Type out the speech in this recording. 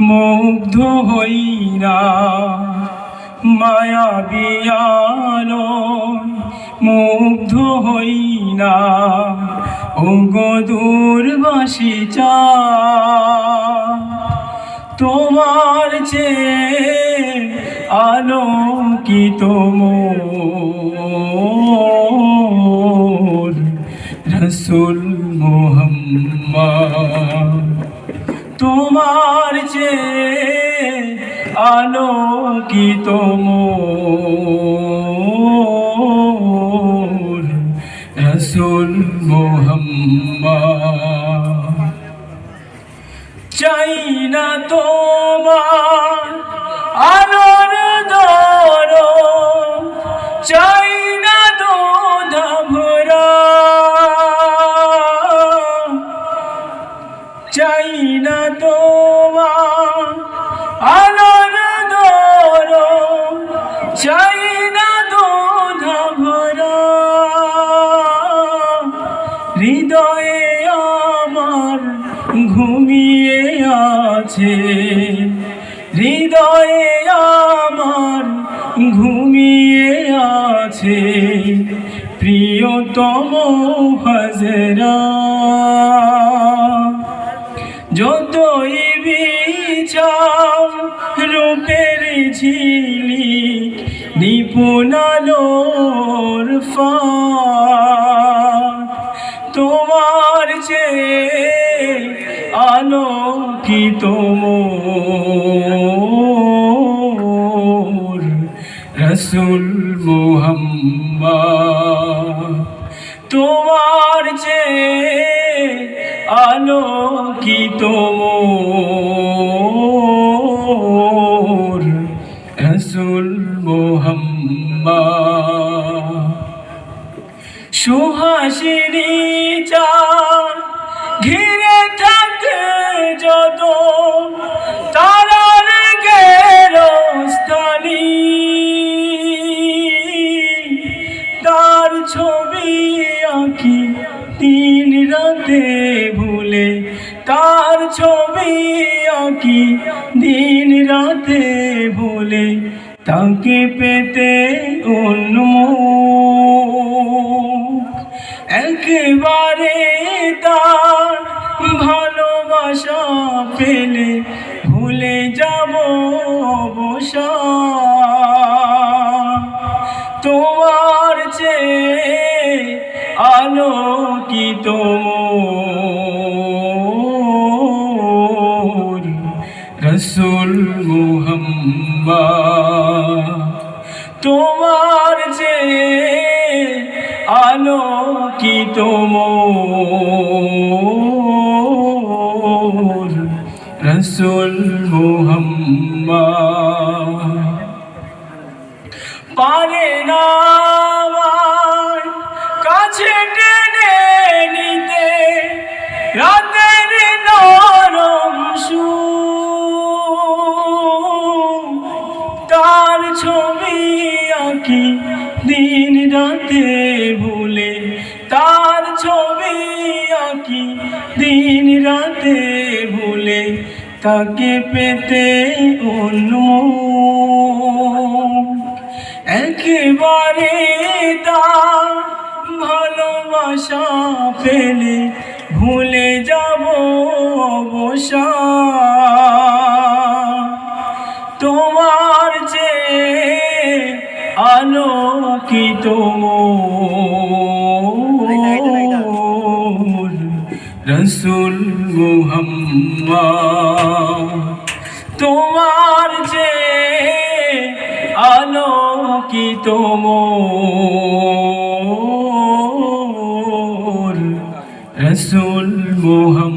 মুগ্ধ হইরা মায়া বিয়ালো মুগ্ধ হইনা। ও গদুরবাসী চা, তোমার যে আলোকিত মোর রসুল মোহাম্মদ। তোমার যে আলোকিত রসুল মোহাম্মা চাই না তোমার চাই না তোমার আলোর দর চাই না দুধ হৃদয়ে আমার ঘুমিয়ে আছে, হৃদয়ে আমার ঘুমিয়ে আছে, প্রিয়তম হজরা। ঝিলি নিপুণালোর তোমার যে আলোকিত রসুল মোহাম্মদ। তোমার যে আলোকিত মোর সুহাসিনী চান ঘিরে থাকে যত তারার গেরস্থানি। তার ছবি আঁকি তিন রাতে ভুলে, তার ছবি আঁকি দিন রাতে ভুলে, তাকে পেতে উন্মুখ একেবারে তার ভালোবাসা পেলে ভুলে যাব বসা। তোমার যে আলোকিত রসুল মুহাম্মদ। তোমার যে আলোকিত মোর রসুল মুহাম্মদ। পারে না কাছে টেনে নিতে, রাতের নরম সুর। তার ছবি আঁকি দিন রাতে ছবি আঁকি দিন রাতে ভুলে তাকে পেতে অন্য একেবারে তার ভালোবাসা পেলে ভুলে যাব অবসা তোমার যে আলোকিত মোর রসুল তোমার যে আলো আলোকিত মোর রসুল মুহাম্মদ।